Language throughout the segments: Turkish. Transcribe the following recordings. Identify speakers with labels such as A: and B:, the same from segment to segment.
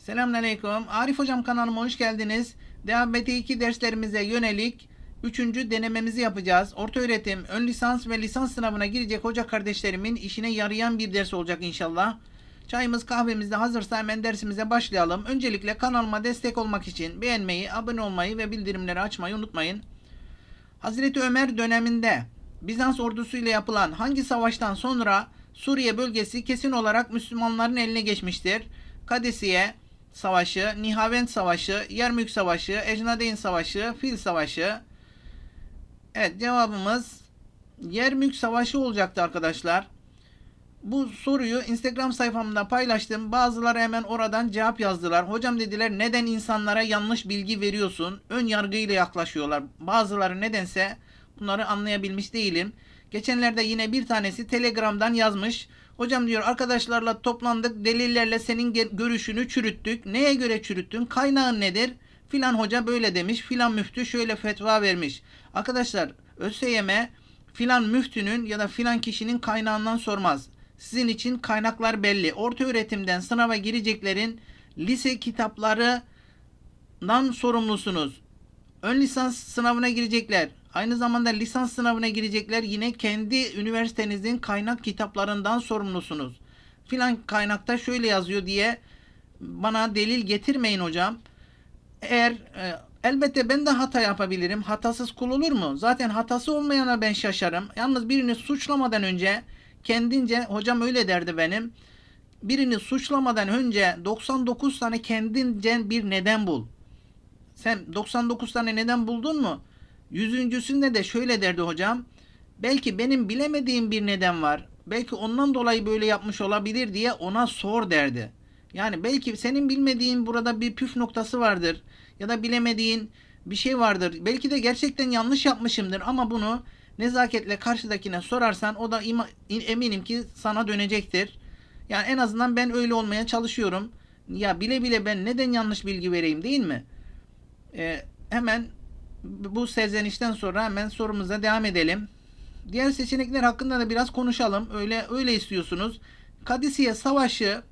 A: Selamünaleyküm. Arif Hocam kanalıma hoş geldiniz. Devam 2 derslerimize yönelik 3. denememizi yapacağız. Orta öğretim, ön lisans ve lisans sınavına girecek hoca kardeşlerimin işine yarayan bir ders olacak inşallah. Çayımız kahvemiz de hazırsa hemen dersimize başlayalım. Öncelikle kanalıma destek olmak için beğenmeyi, abone olmayı ve bildirimleri açmayı unutmayın. Hazreti Ömer döneminde Bizans ordusuyla yapılan hangi savaştan sonra Suriye bölgesi kesin olarak Müslümanların eline geçmiştir? Kadesiye Savaşı, Nihavend Savaşı, Yermük Savaşı, Ecnadeyn Savaşı, Fil Savaşı. Evet cevabımız Yermük Savaşı olacaktı arkadaşlar. Bu soruyu Instagram sayfamda paylaştım. Bazıları hemen oradan cevap yazdılar. Hocam dediler neden insanlara yanlış bilgi veriyorsun? Ön yargıyla yaklaşıyorlar. Bazıları nedense bunları anlayabilmiş değilim. Geçenlerde yine bir tanesi Telegram'dan yazmış. Hocam diyor arkadaşlarla toplandık delillerle senin görüşünü çürüttük. Neye göre çürüttün? Kaynağın nedir? Filan hoca böyle demiş. Filan müftü şöyle fetva vermiş. Arkadaşlar ÖSYM filan müftünün ya da filan kişinin kaynağından sormaz. Sizin için kaynaklar belli. Orta öğretimden sınava gireceklerin lise kitaplarından sorumlusunuz. Ön lisans sınavına girecekler. Aynı zamanda lisans sınavına girecekler. Yine kendi üniversitenizin kaynak kitaplarından sorumlusunuz. Filan kaynakta şöyle yazıyor diye bana delil getirmeyin hocam. Eğer e, elbette ben de hata yapabilirim. Hatasız kul olur mu? Zaten hatası olmayana ben şaşarım. Yalnız birini suçlamadan önce kendince hocam öyle derdi benim. Birini suçlamadan önce 99 tane kendince bir neden bul. Sen 99 tane neden buldun mu? Yüzüncüsünde de şöyle derdi hocam. Belki benim bilemediğim bir neden var. Belki ondan dolayı böyle yapmış olabilir diye ona sor derdi. Yani belki senin bilmediğin burada bir püf noktası vardır. Ya da bilemediğin bir şey vardır. Belki de gerçekten yanlış yapmışımdır ama bunu nezaketle karşıdakine sorarsan o da eminim ki sana dönecektir. Yani en azından ben öyle olmaya çalışıyorum. Ya bile bile ben neden yanlış bilgi vereyim değil mi? Ee, hemen bu serzenişten sonra hemen sorumuza devam edelim. Diğer seçenekler hakkında da biraz konuşalım. Öyle öyle istiyorsunuz. Kadisiye Savaşı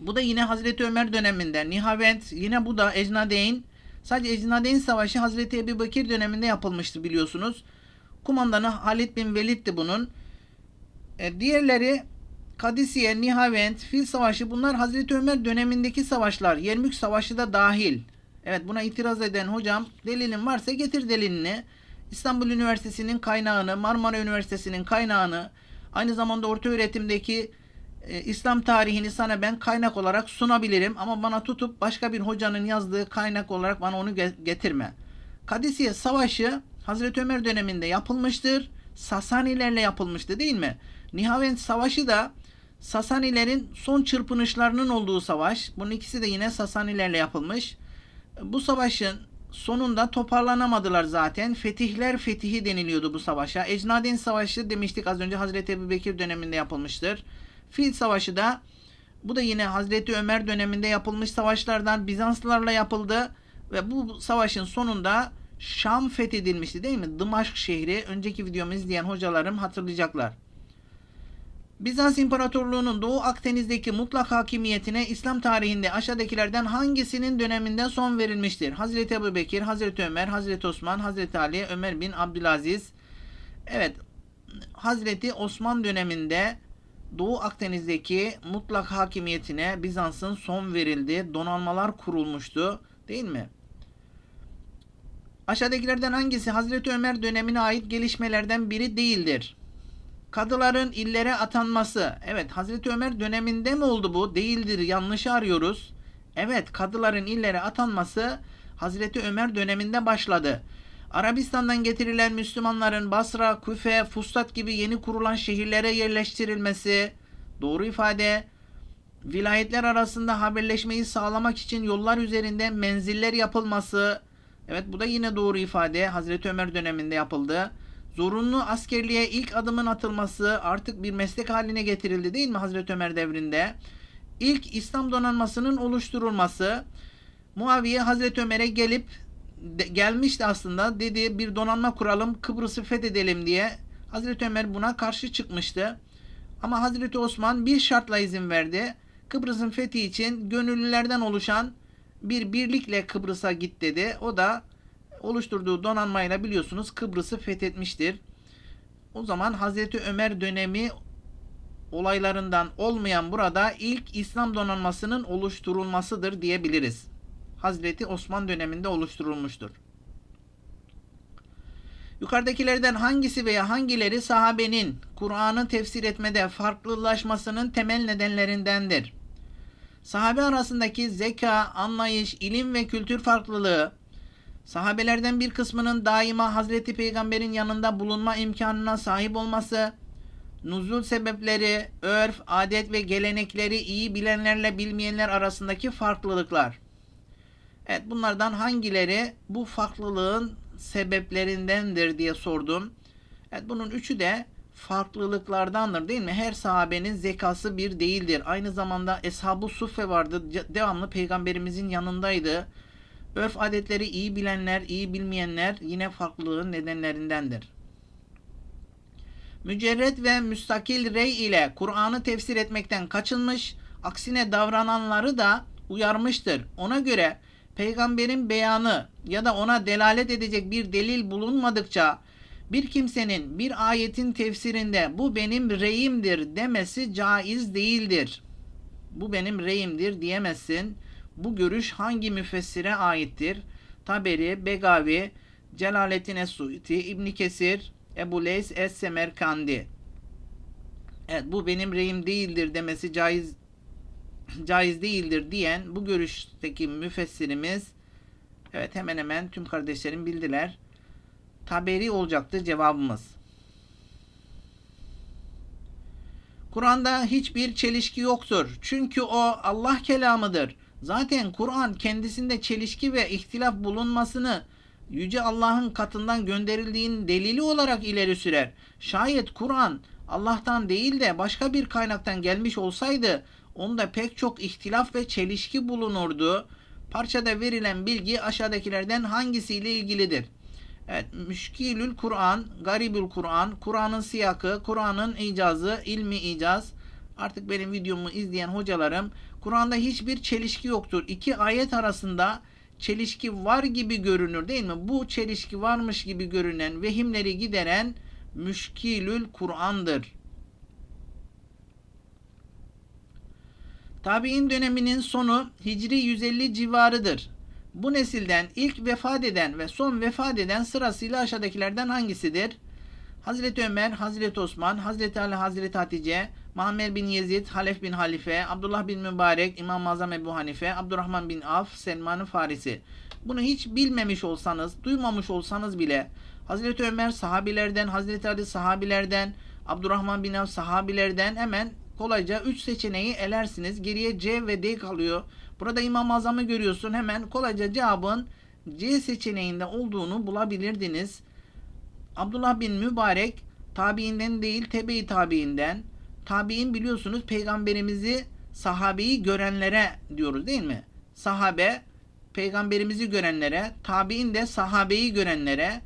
A: bu da yine Hazreti Ömer döneminde. Nihavent yine bu da Ecnadeyn. Sadece Ecnadeyn Savaşı Hazreti Ebu Bekir döneminde yapılmıştı biliyorsunuz. Kumandanı Halid bin Velid'di bunun. E, diğerleri Kadisiye, Nihavent, Fil Savaşı bunlar Hazreti Ömer dönemindeki savaşlar. Yermük Savaşı da dahil. Evet buna itiraz eden hocam delilin varsa getir delilini. İstanbul Üniversitesi'nin kaynağını, Marmara Üniversitesi'nin kaynağını, aynı zamanda orta öğretimdeki e, İslam tarihini sana ben kaynak olarak sunabilirim ama bana tutup başka bir hocanın yazdığı kaynak olarak bana onu ge- getirme. Kadisiye Savaşı Hazreti Ömer döneminde yapılmıştır. Sasanilerle yapılmıştı değil mi? Nihavend Savaşı da Sasanilerin son çırpınışlarının olduğu savaş. Bunun ikisi de yine Sasanilerle yapılmış. Bu savaşın sonunda toparlanamadılar zaten. Fetihler fetihi deniliyordu bu savaşa. Ecnaden Savaşı demiştik az önce Hazreti Ebu Bekir döneminde yapılmıştır. Fil Savaşı da bu da yine Hazreti Ömer döneminde yapılmış savaşlardan Bizanslılarla yapıldı ve bu savaşın sonunda Şam fethedilmişti değil mi? Dımaşk şehri. Önceki videomu izleyen hocalarım hatırlayacaklar. Bizans İmparatorluğu'nun Doğu Akdeniz'deki mutlak hakimiyetine İslam tarihinde aşağıdakilerden hangisinin döneminde son verilmiştir? Hazreti Ebu Bekir, Hazreti Ömer, Hazreti Osman, Hazreti Ali, Ömer bin Abdülaziz. Evet, Hazreti Osman döneminde Doğu Akdeniz'deki mutlak hakimiyetine Bizans'ın son verildi. Donanmalar kurulmuştu, değil mi? Aşağıdakilerden hangisi Hazreti Ömer dönemine ait gelişmelerden biri değildir? Kadıların illere atanması. Evet Hazreti Ömer döneminde mi oldu bu? Değildir. Yanlışı arıyoruz. Evet kadıların illere atanması Hazreti Ömer döneminde başladı. Arabistan'dan getirilen Müslümanların Basra, Küfe, Fustat gibi yeni kurulan şehirlere yerleştirilmesi. Doğru ifade. Vilayetler arasında haberleşmeyi sağlamak için yollar üzerinde menziller yapılması. Evet bu da yine doğru ifade. Hazreti Ömer döneminde yapıldı. Zorunlu askerliğe ilk adımın atılması artık bir meslek haline getirildi değil mi Hazreti Ömer devrinde? İlk İslam donanmasının oluşturulması Muaviye Hazreti Ömer'e gelip de, gelmişti aslında dedi bir donanma kuralım Kıbrıs'ı fethedelim diye. Hazreti Ömer buna karşı çıkmıştı. Ama Hazreti Osman bir şartla izin verdi. Kıbrıs'ın fethi için gönüllülerden oluşan bir birlikle Kıbrıs'a git dedi. O da oluşturduğu donanmayla biliyorsunuz Kıbrıs'ı fethetmiştir. O zaman Hazreti Ömer dönemi olaylarından olmayan burada ilk İslam donanmasının oluşturulmasıdır diyebiliriz. Hazreti Osman döneminde oluşturulmuştur. Yukarıdakilerden hangisi veya hangileri sahabenin Kur'an'ı tefsir etmede farklılaşmasının temel nedenlerindendir? Sahabe arasındaki zeka, anlayış, ilim ve kültür farklılığı, sahabelerden bir kısmının daima Hazreti Peygamber'in yanında bulunma imkanına sahip olması, nuzul sebepleri, örf, adet ve gelenekleri iyi bilenlerle bilmeyenler arasındaki farklılıklar. Evet bunlardan hangileri bu farklılığın sebeplerindendir diye sordum. Evet bunun üçü de farklılıklardandır değil mi? Her sahabenin zekası bir değildir. Aynı zamanda Eshab-ı Suffe vardı. Devamlı peygamberimizin yanındaydı. Örf adetleri iyi bilenler, iyi bilmeyenler yine farklılığın nedenlerindendir. Mücerret ve müstakil rey ile Kur'an'ı tefsir etmekten kaçınmış, aksine davrananları da uyarmıştır. Ona göre peygamberin beyanı ya da ona delalet edecek bir delil bulunmadıkça bir kimsenin bir ayetin tefsirinde bu benim reyimdir demesi caiz değildir. Bu benim reyimdir diyemezsin. Bu görüş hangi müfessire aittir? Taberi, Begavi, Celaleddin Es-Suyuti, İbn Kesir, Ebu Leys Es-Semerkandi. Evet bu benim reyim değildir demesi caiz caiz değildir diyen bu görüşteki müfessirimiz evet hemen hemen tüm kardeşlerim bildiler. Taberi olacaktır cevabımız. Kur'an'da hiçbir çelişki yoktur. Çünkü o Allah kelamıdır. Zaten Kur'an kendisinde çelişki ve ihtilaf bulunmasını Yüce Allah'ın katından gönderildiğin delili olarak ileri sürer. Şayet Kur'an Allah'tan değil de başka bir kaynaktan gelmiş olsaydı onda pek çok ihtilaf ve çelişki bulunurdu. Parçada verilen bilgi aşağıdakilerden hangisiyle ilgilidir? Evet, Müşkilül Kur'an, Garibül Kur'an, Kur'an'ın siyakı, Kur'an'ın icazı, ilmi icaz. Artık benim videomu izleyen hocalarım, Kur'an'da hiçbir çelişki yoktur. İki ayet arasında çelişki var gibi görünür değil mi? Bu çelişki varmış gibi görünen vehimleri gideren Müşkilül Kur'an'dır. Tabi'in döneminin sonu Hicri 150 civarıdır. Bu nesilden ilk vefat eden ve son vefat eden sırasıyla aşağıdakilerden hangisidir? Hazreti Ömer, Hazreti Osman, Hazreti Ali, Hazreti Hatice, Muhammed bin Yezid, Halef bin Halife, Abdullah bin Mübarek, İmam-ı Azam Ebu Hanife, Abdurrahman bin Af, Selman Farisi. Bunu hiç bilmemiş olsanız, duymamış olsanız bile Hazreti Ömer sahabilerden, Hazreti Ali sahabilerden, Abdurrahman bin Af sahabilerden hemen kolayca 3 seçeneği elersiniz. Geriye C ve D kalıyor. Burada İmam-ı Azam'ı görüyorsun. Hemen kolayca cevabın C seçeneğinde olduğunu bulabilirdiniz. Abdullah bin Mübarek tabiinden değil tebe-i tabiinden. Tabiin biliyorsunuz peygamberimizi sahabeyi görenlere diyoruz değil mi? Sahabe peygamberimizi görenlere, tabiin de sahabeyi görenlere,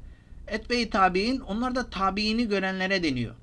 A: etbe-i tabiin onlar da tabiini görenlere deniyor.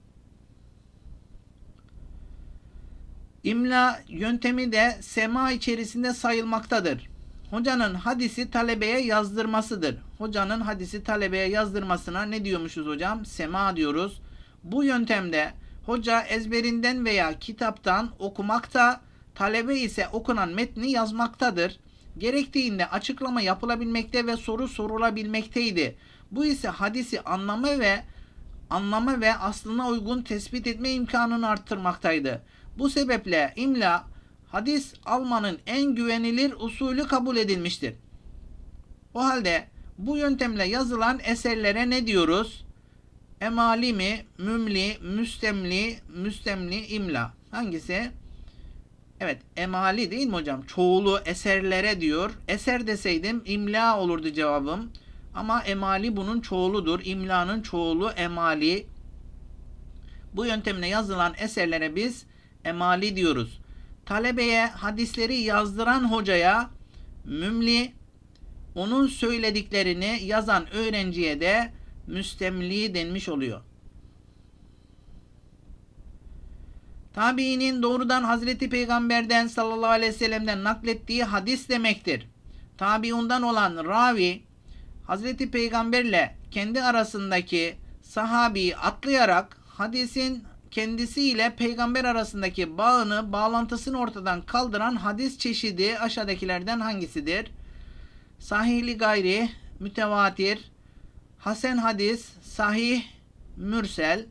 A: İmla yöntemi de sema içerisinde sayılmaktadır. Hocanın hadisi talebeye yazdırmasıdır. Hocanın hadisi talebeye yazdırmasına ne diyormuşuz hocam? Sema diyoruz. Bu yöntemde hoca ezberinden veya kitaptan okumakta, talebe ise okunan metni yazmaktadır. Gerektiğinde açıklama yapılabilmekte ve soru sorulabilmekteydi. Bu ise hadisi anlama ve anlama ve aslına uygun tespit etme imkanını arttırmaktaydı. Bu sebeple imla hadis almanın en güvenilir usulü kabul edilmiştir. O halde bu yöntemle yazılan eserlere ne diyoruz? Emali mi, mümli, müstemli, müstemli, imla. Hangisi? Evet, emali değil mi hocam? Çoğulu eserlere diyor. Eser deseydim imla olurdu cevabım. Ama emali bunun çoğuludur. İmlanın çoğulu emali. Bu yöntemle yazılan eserlere biz emali diyoruz. Talebeye hadisleri yazdıran hocaya mümli, onun söylediklerini yazan öğrenciye de müstemli denmiş oluyor. Tabiinin doğrudan Hazreti Peygamber'den sallallahu aleyhi ve sellem'den naklettiği hadis demektir. Tabiundan olan ravi Hazreti Peygamberle kendi arasındaki sahabiyi atlayarak hadisin kendisiyle peygamber arasındaki bağını, bağlantısını ortadan kaldıran hadis çeşidi aşağıdakilerden hangisidir? Sahihli gayri, mütevatir, hasen hadis, sahih, mürsel.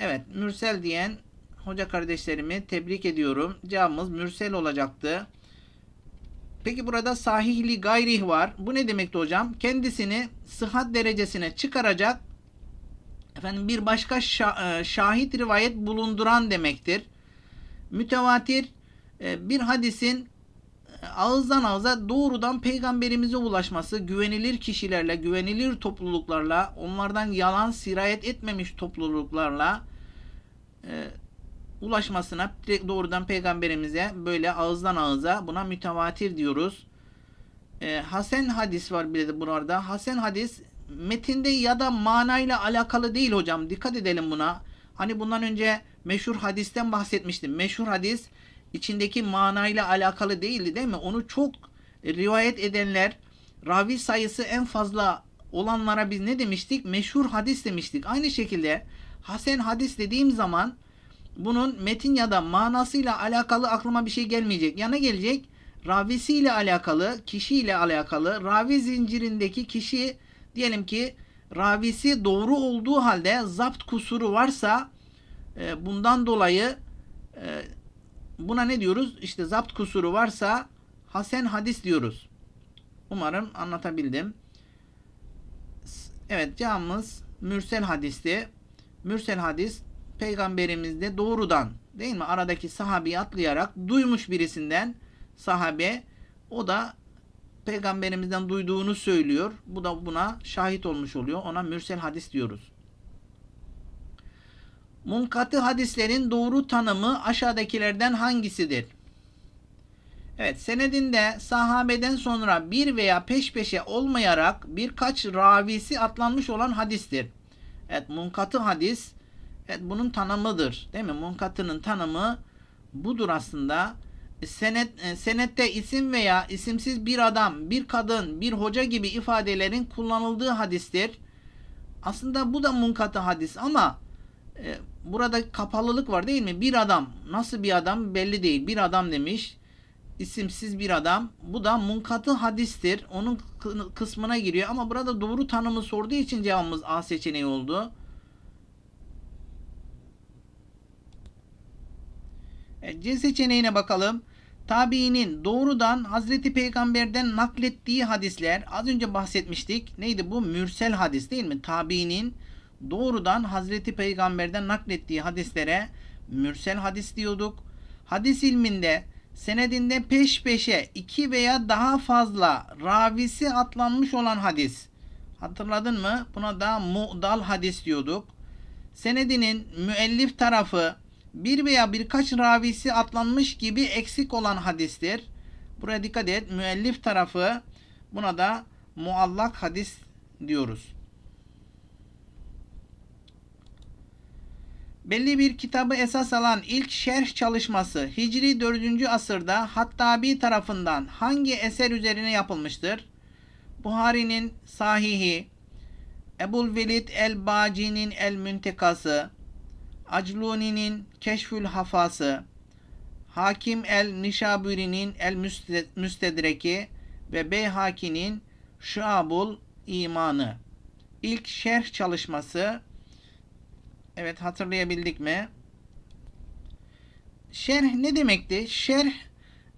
A: Evet, mürsel diyen hoca kardeşlerimi tebrik ediyorum. Cevabımız mürsel olacaktı. Peki burada sahihli gayrih var. Bu ne demekti hocam? Kendisini sıhhat derecesine çıkaracak efendim bir başka şa- şahit rivayet bulunduran demektir. Mütevatir e, bir hadisin e, ağızdan ağza doğrudan peygamberimize ulaşması, güvenilir kişilerle, güvenilir topluluklarla, onlardan yalan sirayet etmemiş topluluklarla e, ulaşmasına doğrudan peygamberimize böyle ağızdan ağıza buna mütevatir diyoruz. E, Hasen hadis var bir de burada. Hasen hadis metinde ya da manayla alakalı değil hocam. Dikkat edelim buna. Hani bundan önce meşhur hadisten bahsetmiştim. Meşhur hadis içindeki manayla alakalı değildi değil mi? Onu çok rivayet edenler ravi sayısı en fazla olanlara biz ne demiştik? Meşhur hadis demiştik. Aynı şekilde hasen hadis dediğim zaman bunun metin ya da manasıyla alakalı aklıma bir şey gelmeyecek. Yana gelecek ravisiyle alakalı, kişiyle alakalı, ravi zincirindeki kişi diyelim ki ravisi doğru olduğu halde zapt kusuru varsa e, bundan dolayı e, buna ne diyoruz? İşte zapt kusuru varsa hasen hadis diyoruz. Umarım anlatabildim. Evet cevabımız mürsel hadisti. Mürsel hadis peygamberimizde doğrudan değil mi? Aradaki sahabeyi atlayarak duymuş birisinden sahabe o da peygamberimizden duyduğunu söylüyor. Bu da buna şahit olmuş oluyor. Ona mürsel hadis diyoruz. Munkatı hadislerin doğru tanımı aşağıdakilerden hangisidir? Evet, senedinde sahabeden sonra bir veya peş peşe olmayarak birkaç ravisi atlanmış olan hadistir. Evet, munkatı hadis evet, bunun tanımıdır. Değil mi? Munkatının tanımı budur aslında senet, e, senette isim veya isimsiz bir adam, bir kadın, bir hoca gibi ifadelerin kullanıldığı hadistir. Aslında bu da munkatı hadis ama e, burada kapalılık var değil mi? Bir adam, nasıl bir adam belli değil. Bir adam demiş, isimsiz bir adam. Bu da munkatı hadistir. Onun kısmına giriyor ama burada doğru tanımı sorduğu için cevabımız A seçeneği oldu. Evet, C seçeneğine bakalım. Tabiinin doğrudan Hazreti Peygamber'den naklettiği hadisler az önce bahsetmiştik. Neydi bu? Mürsel hadis değil mi? Tabiinin doğrudan Hazreti Peygamber'den naklettiği hadislere mürsel hadis diyorduk. Hadis ilminde senedinde peş peşe iki veya daha fazla ravisi atlanmış olan hadis. Hatırladın mı? Buna da mu'dal hadis diyorduk. Senedinin müellif tarafı bir veya birkaç ravisi atlanmış gibi eksik olan hadistir. Buraya dikkat et. Müellif tarafı buna da muallak hadis diyoruz. Belli bir kitabı esas alan ilk şerh çalışması Hicri 4. asırda Hattabi tarafından hangi eser üzerine yapılmıştır? Buhari'nin Sahihi, Ebul Velid el-Baci'nin El-Müntekası, Acluni'nin Keşfül Hafası, Hakim el-Nişaburi'nin El-Müstedreki ve Beyhaki'nin Şuabul İmanı. İlk şerh çalışması Evet hatırlayabildik mi? Şerh ne demekti? Şerh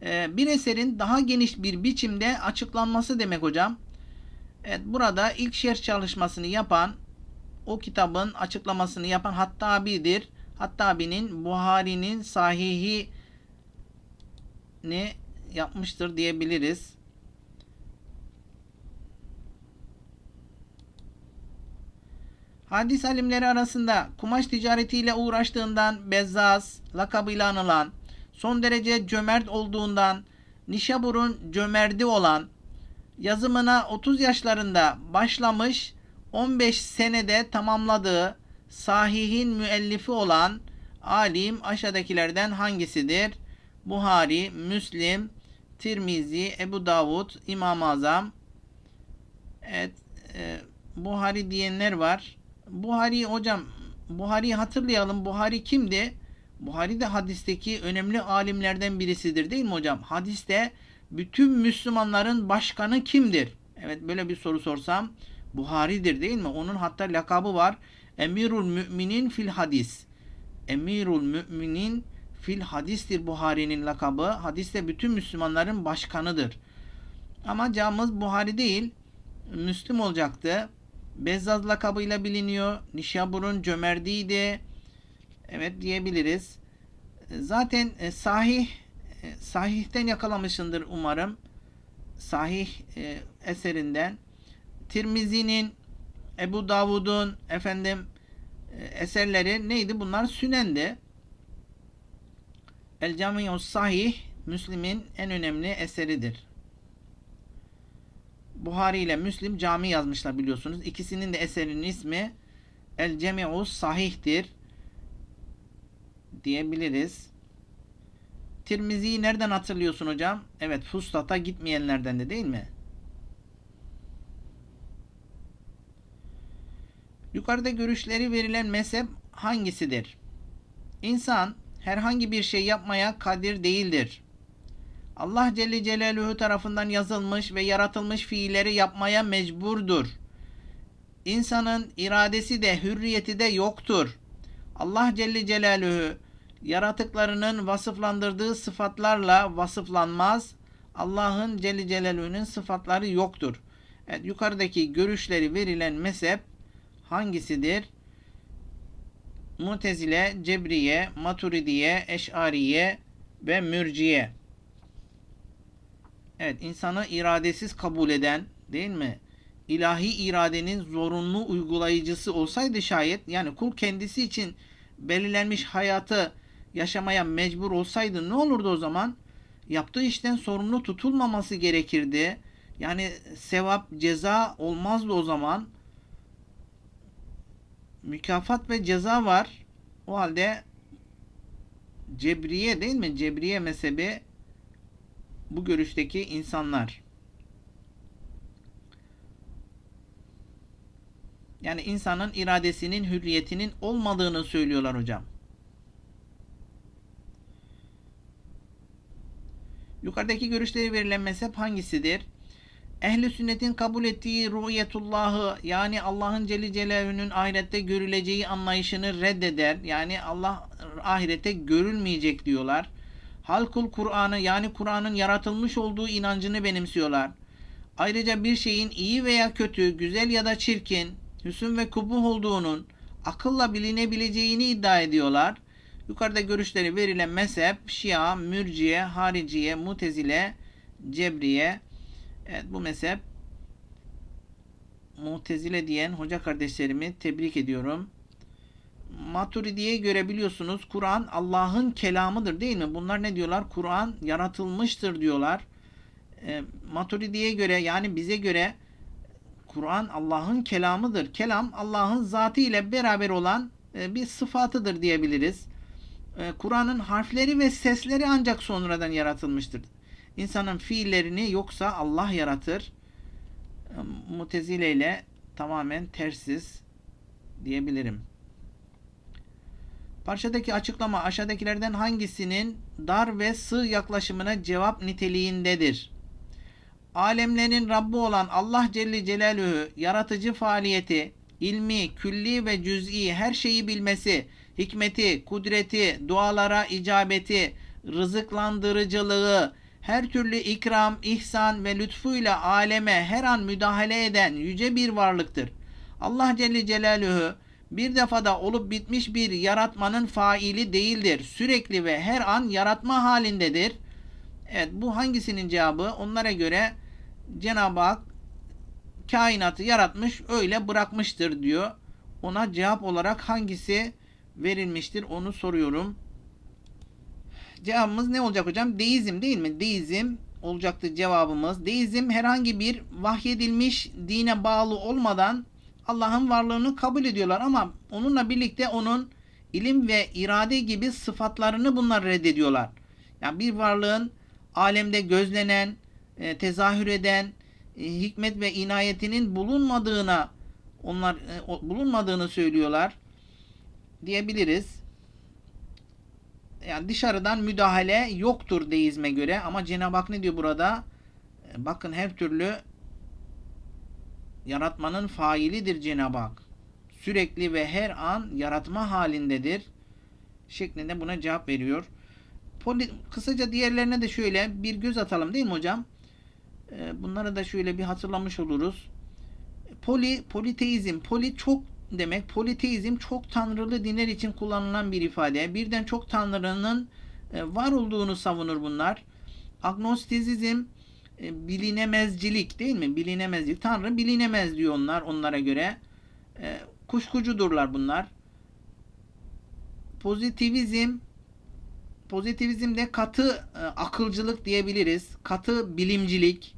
A: e, bir eserin daha geniş bir biçimde açıklanması demek hocam. Evet burada ilk şerh çalışmasını yapan o kitabın açıklamasını yapan Hattabi'dir. Hattabi'nin Buhari'nin sahihi ne yapmıştır diyebiliriz. Hadis alimleri arasında kumaş ticaretiyle uğraştığından Bezzaz lakabıyla anılan, son derece cömert olduğundan Nişabur'un cömerdi olan, yazımına 30 yaşlarında başlamış 15 senede tamamladığı sahihin müellifi olan alim aşağıdakilerden hangisidir? Buhari, Müslim, Tirmizi, Ebu Davud, İmam-ı Azam. Evet, e, Buhari diyenler var. Buhari hocam, Buhari'yi hatırlayalım. Buhari kimdi? Buhari de hadisteki önemli alimlerden birisidir değil mi hocam? Hadiste bütün Müslümanların başkanı kimdir? Evet böyle bir soru sorsam Buhari'dir değil mi? Onun hatta lakabı var. Emirul Müminin fil hadis. Emirul Müminin fil hadistir Buhari'nin lakabı. Hadiste bütün Müslümanların başkanıdır. Ama camımız Buhari değil. Müslüm olacaktı. Bezzaz lakabıyla biliniyor. Nişabur'un cömertliğiydi. Evet diyebiliriz. Zaten e, sahih e, sahihten yakalamışındır umarım. Sahih e, eserinden. Tirmizi'nin, Ebu Davud'un efendim eserleri neydi? Bunlar sünendi. El Camius Sahih Müslim'in en önemli eseridir. Buhari ile Müslim cami yazmışlar biliyorsunuz. İkisinin de eserinin ismi El Cemi'us Sahih'tir diyebiliriz. Tirmizi'yi nereden hatırlıyorsun hocam? Evet Fustat'a gitmeyenlerden de değil mi? Yukarıda görüşleri verilen mezhep hangisidir? İnsan herhangi bir şey yapmaya kadir değildir. Allah Celle Celaluhu tarafından yazılmış ve yaratılmış fiilleri yapmaya mecburdur. İnsanın iradesi de hürriyeti de yoktur. Allah Celle Celaluhu yaratıklarının vasıflandırdığı sıfatlarla vasıflanmaz. Allah'ın Celle Celaluhu'nun sıfatları yoktur. Evet, yukarıdaki görüşleri verilen mezhep hangisidir? Mutezile, Cebriye, Maturidiye, Eş'ariye ve Mürciye. Evet, insanı iradesiz kabul eden, değil mi? İlahi iradenin zorunlu uygulayıcısı olsaydı şayet, yani kul kendisi için belirlenmiş hayatı yaşamaya mecbur olsaydı ne olurdu o zaman? Yaptığı işten sorumlu tutulmaması gerekirdi. Yani sevap, ceza olmazdı o zaman. Mükafat ve ceza var. O halde Cebriye değil mi? Cebriye mezhebi bu görüşteki insanlar. Yani insanın iradesinin, hürriyetinin olmadığını söylüyorlar hocam. Yukarıdaki görüşleri verilen mezhep hangisidir? Ehli sünnetin kabul ettiği ruhiyetullahı yani Allah'ın Celle Celaluhu'nun ahirette görüleceği anlayışını reddeder. Yani Allah ahirette görülmeyecek diyorlar. Halkul Kur'an'ı yani Kur'an'ın yaratılmış olduğu inancını benimsiyorlar. Ayrıca bir şeyin iyi veya kötü, güzel ya da çirkin, hüsn ve kubuh olduğunun akılla bilinebileceğini iddia ediyorlar. Yukarıda görüşleri verilen mezhep Şia, Mürciye, Hariciye, Mutezile, Cebriye. Evet bu mezhep Mutezile diyen hoca kardeşlerimi tebrik ediyorum. Maturidiye göre biliyorsunuz Kur'an Allah'ın kelamıdır değil mi? Bunlar ne diyorlar? Kur'an yaratılmıştır diyorlar. E, Maturidiye göre yani bize göre Kur'an Allah'ın kelamıdır. Kelam Allah'ın zatı ile beraber olan e, bir sıfatıdır diyebiliriz. E, Kur'an'ın harfleri ve sesleri ancak sonradan yaratılmıştır. İnsanın fiillerini yoksa Allah yaratır. E, Mutezile ile tamamen tersiz diyebilirim. Parçadaki açıklama aşağıdakilerden hangisinin dar ve sığ yaklaşımına cevap niteliğindedir? Alemlerin Rabbi olan Allah Celle Celaluhu yaratıcı faaliyeti, ilmi, külli ve cüz'i her şeyi bilmesi, hikmeti, kudreti, dualara icabeti, rızıklandırıcılığı, her türlü ikram, ihsan ve lütfuyla aleme her an müdahale eden yüce bir varlıktır. Allah Celle Celaluhu bir defada olup bitmiş bir yaratmanın faili değildir. Sürekli ve her an yaratma halindedir. Evet bu hangisinin cevabı? Onlara göre Cenab-ı Hak kainatı yaratmış öyle bırakmıştır diyor. Ona cevap olarak hangisi verilmiştir onu soruyorum. Cevabımız ne olacak hocam? Deizm değil mi? Deizm olacaktı cevabımız. Deizm herhangi bir vahyedilmiş dine bağlı olmadan Allah'ın varlığını kabul ediyorlar ama onunla birlikte onun ilim ve irade gibi sıfatlarını bunlar reddediyorlar. Yani bir varlığın alemde gözlenen, e, tezahür eden e, hikmet ve inayetinin bulunmadığına onlar e, bulunmadığını söylüyorlar diyebiliriz. Yani dışarıdan müdahale yoktur deizme göre ama Cenab-ı Hak ne diyor burada? Bakın her türlü yaratmanın failidir Cenab-ı Hak. Sürekli ve her an yaratma halindedir. Şeklinde buna cevap veriyor. Kısaca diğerlerine de şöyle bir göz atalım değil mi hocam? E, Bunları da şöyle bir hatırlamış oluruz. Poli, politeizm, poli çok demek. Politeizm çok tanrılı dinler için kullanılan bir ifade. Birden çok tanrının e, var olduğunu savunur bunlar. Agnostizm e, bilinemezcilik değil mi? Bilinemezcilik. Tanrı bilinemez diyor onlar onlara göre. E, kuşkucudurlar bunlar. Pozitivizm pozitivizmde katı e, akılcılık diyebiliriz. Katı bilimcilik.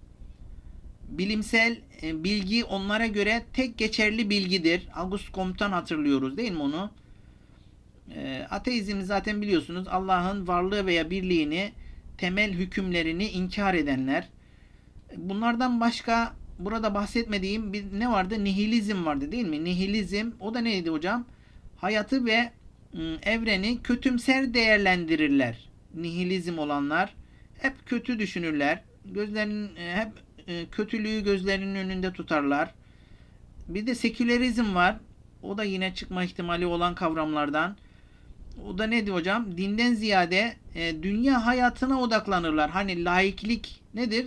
A: Bilimsel e, bilgi onlara göre tek geçerli bilgidir. August Comte'tan hatırlıyoruz değil mi onu? E, ateizm zaten biliyorsunuz Allah'ın varlığı veya birliğini temel hükümlerini inkar edenler. Bunlardan başka burada bahsetmediğim bir ne vardı? Nihilizm vardı değil mi? Nihilizm o da neydi hocam? Hayatı ve ım, evreni kötümser değerlendirirler. Nihilizm olanlar hep kötü düşünürler. Gözlerinin e, hep e, kötülüğü gözlerinin önünde tutarlar. Bir de sekülerizm var. O da yine çıkma ihtimali olan kavramlardan. O da nedir hocam? Dinden ziyade e, dünya hayatına odaklanırlar. Hani laiklik nedir?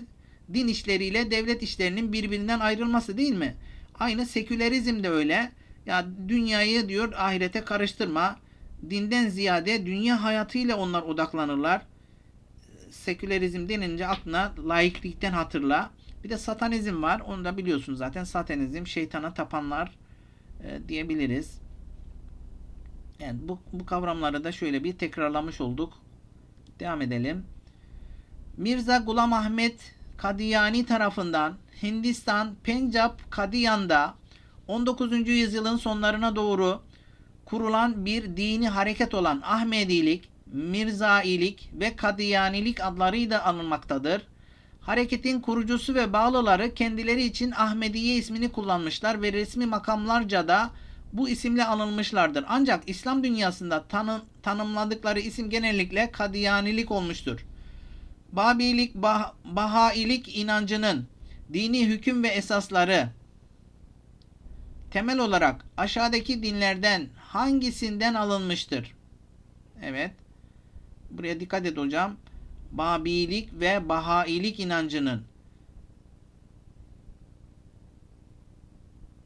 A: Din işleriyle devlet işlerinin birbirinden ayrılması değil mi? Aynı sekülerizm de öyle. Ya dünyayı diyor ahirete karıştırma. Dinden ziyade dünya hayatıyla onlar odaklanırlar. Sekülerizm denince aklına laiklikten hatırla. Bir de satanizm var. Onu da biliyorsunuz zaten. Satanizm şeytana tapanlar e, diyebiliriz. Yani bu, bu kavramları da şöyle bir tekrarlamış olduk. Devam edelim. Mirza Gulam Ahmet Kadiyani tarafından Hindistan Pencap Kadiyan'da 19. yüzyılın sonlarına doğru kurulan bir dini hareket olan Ahmedilik, Mirzailik ve Kadiyanilik adlarıyla anılmaktadır. Hareketin kurucusu ve bağlıları kendileri için Ahmediye ismini kullanmışlar ve resmi makamlarca da bu isimle anılmışlardır. Ancak İslam dünyasında tanı, tanımladıkları isim genellikle Kadiyanilik olmuştur. Babilik, bah, Bahailik inancının dini hüküm ve esasları temel olarak aşağıdaki dinlerden hangisinden alınmıştır? Evet. Buraya dikkat et hocam. Babilik ve Bahailik inancının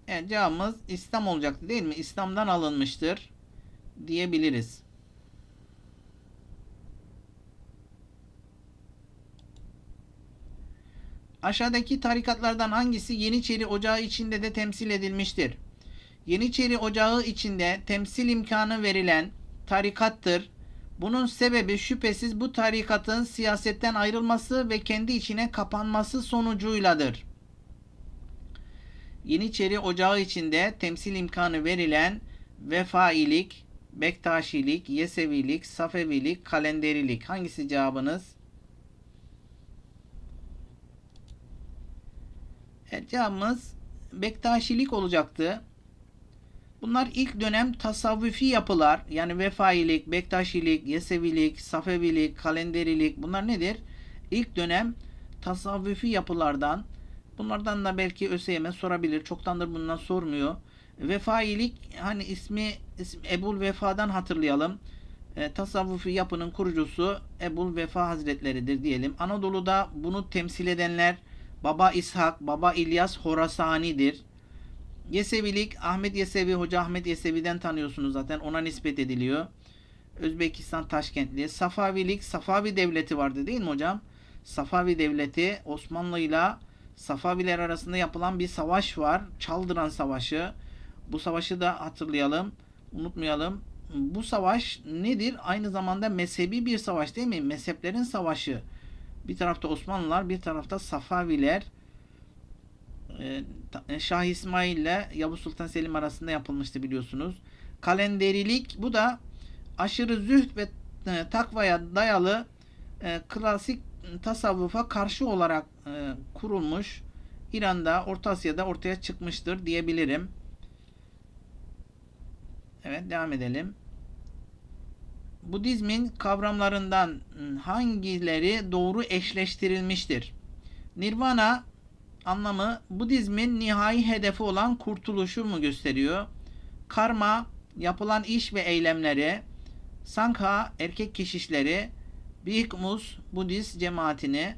A: Evet, cevabımız İslam olacaktı değil mi? İslam'dan alınmıştır diyebiliriz. Aşağıdaki tarikatlardan hangisi Yeniçeri Ocağı içinde de temsil edilmiştir? Yeniçeri Ocağı içinde temsil imkanı verilen tarikattır. Bunun sebebi şüphesiz bu tarikatın siyasetten ayrılması ve kendi içine kapanması sonucuyladır. Yeniçeri Ocağı içinde temsil imkanı verilen vefailik, Bektaşilik, Yesevilik, Safevilik, Kalenderilik. Hangisi cevabınız? Evet, Bektaşilik olacaktı. Bunlar ilk dönem tasavvufi yapılar. Yani vefailik, Bektaşilik, Yesevilik, Safevilik, Kalenderilik bunlar nedir? İlk dönem tasavvufi yapılardan. Bunlardan da belki ÖSYM sorabilir. Çoktandır bundan sormuyor. Vefailik hani ismi, ismi Ebul Vefa'dan hatırlayalım. E, tasavvufi yapının kurucusu Ebul Vefa Hazretleridir diyelim. Anadolu'da bunu temsil edenler Baba İshak, Baba İlyas Horasani'dir. Yesevilik Ahmet Yesevi Hoca Ahmet Yesevi'den tanıyorsunuz zaten ona nispet ediliyor. Özbekistan Taşkentli. Safavilik Safavi devleti vardı değil mi hocam? Safavi devleti Osmanlı ile Safaviler arasında yapılan bir savaş var. Çaldıran Savaşı. Bu savaşı da hatırlayalım. Unutmayalım. Bu savaş nedir? Aynı zamanda mezhebi bir savaş değil mi? Mezheplerin savaşı. Bir tarafta Osmanlılar, bir tarafta Safaviler. Ee, Şah İsmail ile Yavuz Sultan Selim arasında yapılmıştı biliyorsunuz. Kalenderilik bu da aşırı zühd ve e, takvaya dayalı e, klasik tasavvufa karşı olarak e, kurulmuş İran'da, Orta Asya'da ortaya çıkmıştır diyebilirim. Evet devam edelim. Budizmin kavramlarından hangileri doğru eşleştirilmiştir? Nirvana anlamı Budizmin nihai hedefi olan kurtuluşu mu gösteriyor? Karma yapılan iş ve eylemleri, Sangha erkek keşişleri, Bhikkmus Budist cemaatini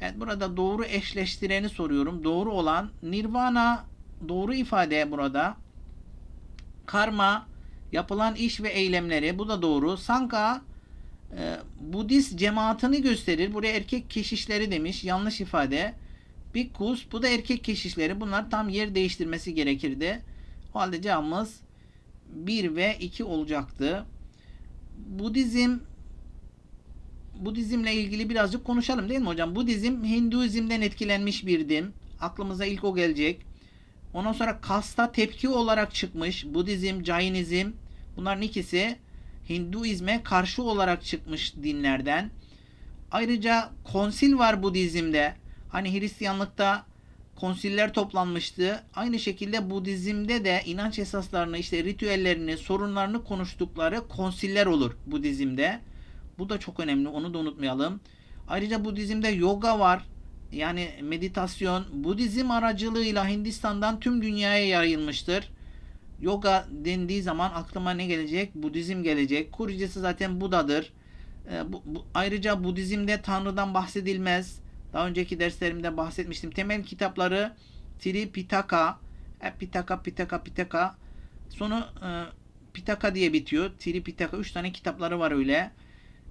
A: Evet burada doğru eşleştireni soruyorum. Doğru olan Nirvana doğru ifade burada. Karma yapılan iş ve eylemleri bu da doğru. Sangha e, Budist cemaatini gösterir. Buraya erkek keşişleri demiş. Yanlış ifade. Bhikkус bu da erkek keşişleri. Bunlar tam yer değiştirmesi gerekirdi. O halde cevabımız 1 ve 2 olacaktı. Budizm Budizmle ilgili birazcık konuşalım değil mi hocam? Budizm Hinduizm'den etkilenmiş bir din. Aklımıza ilk o gelecek. Ondan sonra kasta tepki olarak çıkmış. Budizm, Jainizm bunların ikisi Hinduizme karşı olarak çıkmış dinlerden. Ayrıca konsil var Budizm'de. Hani Hristiyanlıkta konsiller toplanmıştı. Aynı şekilde Budizm'de de inanç esaslarını, işte ritüellerini, sorunlarını konuştukları konsiller olur Budizm'de. Bu da çok önemli. Onu da unutmayalım. Ayrıca Budizm'de yoga var. Yani meditasyon Budizm aracılığıyla Hindistan'dan tüm dünyaya yayılmıştır. Yoga dendiği zaman aklıma ne gelecek? Budizm gelecek. Kurucusu zaten Buda'dır. E, bu, bu, ayrıca Budizm'de Tanrı'dan bahsedilmez. Daha önceki derslerimde bahsetmiştim. Temel kitapları Tripitaka, e, Pitaka, Pitaka, Pitaka. Sonu e, Pitaka diye bitiyor. Tripitaka. Üç tane kitapları var öyle.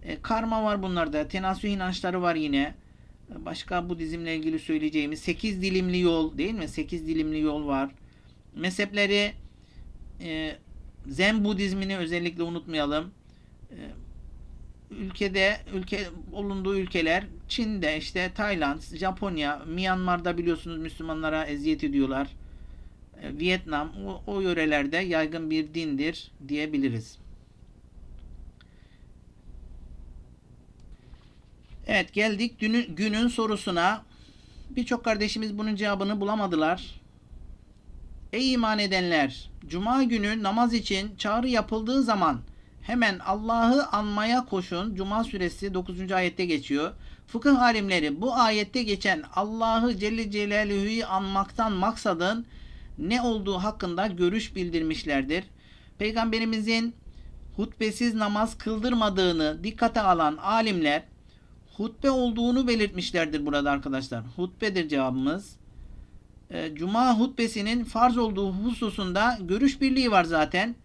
A: E, karma var bunlarda. Tenasü inançları var yine. Başka Budizmle ilgili söyleyeceğimiz 8 dilimli yol değil mi? 8 dilimli yol var. Mezhepleri e, Zen Budizmini özellikle unutmayalım. E, ülkede ülke bulunduğu ülkeler Çin'de işte Tayland, Japonya, Myanmar'da biliyorsunuz Müslümanlara eziyet ediyorlar. E, Vietnam o, o yörelerde yaygın bir dindir diyebiliriz. Evet geldik dünün, günün sorusuna. Birçok kardeşimiz bunun cevabını bulamadılar. Ey iman edenler! Cuma günü namaz için çağrı yapıldığı zaman hemen Allah'ı anmaya koşun. Cuma suresi 9. ayette geçiyor. Fıkıh alimleri bu ayette geçen Allah'ı Celle Celaluhu'yu anmaktan maksadın ne olduğu hakkında görüş bildirmişlerdir. Peygamberimizin hutbesiz namaz kıldırmadığını dikkate alan alimler hutbe olduğunu belirtmişlerdir burada arkadaşlar. Hutbedir cevabımız. E, Cuma hutbesinin farz olduğu hususunda görüş birliği var zaten.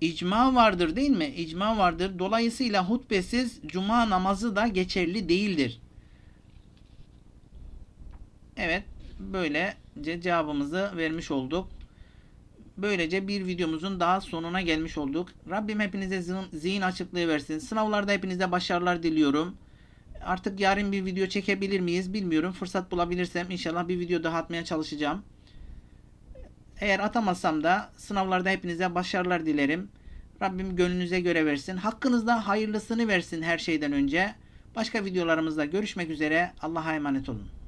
A: İcma vardır değil mi? İcma vardır. Dolayısıyla hutbesiz cuma namazı da geçerli değildir. Evet. Böylece cevabımızı vermiş olduk. Böylece bir videomuzun daha sonuna gelmiş olduk. Rabbim hepinize zihin açıklığı versin. Sınavlarda hepinize başarılar diliyorum. Artık yarın bir video çekebilir miyiz bilmiyorum. Fırsat bulabilirsem inşallah bir video daha atmaya çalışacağım. Eğer atamazsam da sınavlarda hepinize başarılar dilerim. Rabbim gönlünüze göre versin. Hakkınızda hayırlısını versin her şeyden önce. Başka videolarımızda görüşmek üzere. Allah'a emanet olun.